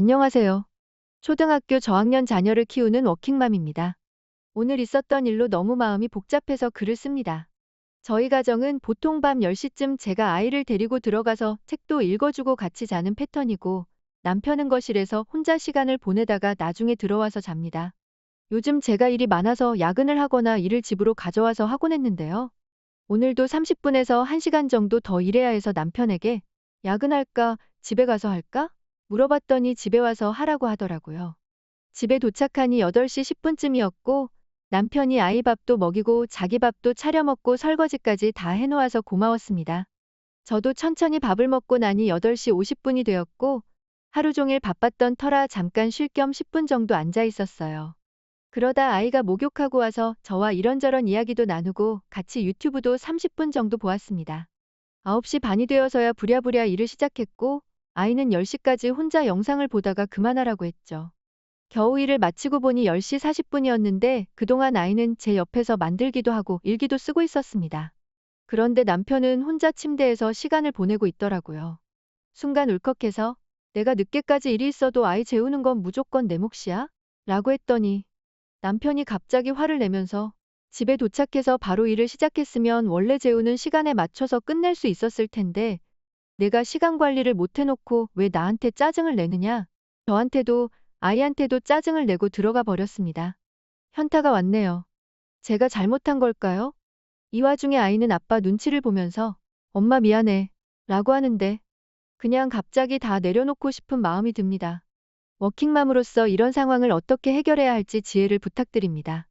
안녕하세요. 초등학교 저학년 자녀를 키우는 워킹맘입니다. 오늘 있었던 일로 너무 마음이 복잡해서 글을 씁니다. 저희 가정은 보통 밤 10시쯤 제가 아이를 데리고 들어가서 책도 읽어주고 같이 자는 패턴이고 남편은 거실에서 혼자 시간을 보내다가 나중에 들어와서 잡니다. 요즘 제가 일이 많아서 야근을 하거나 일을 집으로 가져와서 하곤 했는데요. 오늘도 30분에서 1시간 정도 더 일해야 해서 남편에게 야근할까, 집에 가서 할까? 물어봤더니 집에 와서 하라고 하더라고요. 집에 도착하니 8시 10분쯤이었고 남편이 아이 밥도 먹이고 자기 밥도 차려 먹고 설거지까지 다 해놓아서 고마웠습니다. 저도 천천히 밥을 먹고 나니 8시 50분이 되었고 하루 종일 바빴던 터라 잠깐 쉴 겸 10분 정도 앉아 있었어요. 그러다 아이가 목욕하고 와서 저와 이런저런 이야기도 나누고 같이 유튜브도 30분 정도 보았습니다. 9시 반이 되어서야 부랴부랴 일을 시작했고 아이는 10시까지 혼자 영상을 보다가 그만하라고 했죠. 겨우 일을 마치고 보니 10시 40분이었는데 그동안 아이는 제 옆에서 만들기도 하고 일기도 쓰고 있었습니다. 그런데 남편은 혼자 침대에서 시간을 보내고 있더라고요. 순간 울컥해서 내가 늦게까지 일이 있어도 아이 재우는 건 무조건 내 몫이야? 라고 했더니 남편이 갑자기 화를 내면서 집에 도착해서 바로 일을 시작했으면 원래 재우는 시간에 맞춰서 끝낼 수 있었을 텐데 내가 시간 관리를 못 해놓고 왜 나한테 짜증을 내느냐? 저한테도 아이한테도 짜증을 내고 들어가 버렸습니다. 현타가 왔네요. 제가 잘못한 걸까요? 이 와중에 아이는 아빠 눈치를 보면서 엄마 미안해 라고 하는데 그냥 갑자기 다 내려놓고 싶은 마음이 듭니다. 워킹맘으로서 이런 상황을 어떻게 해결해야 할지 지혜를 부탁드립니다.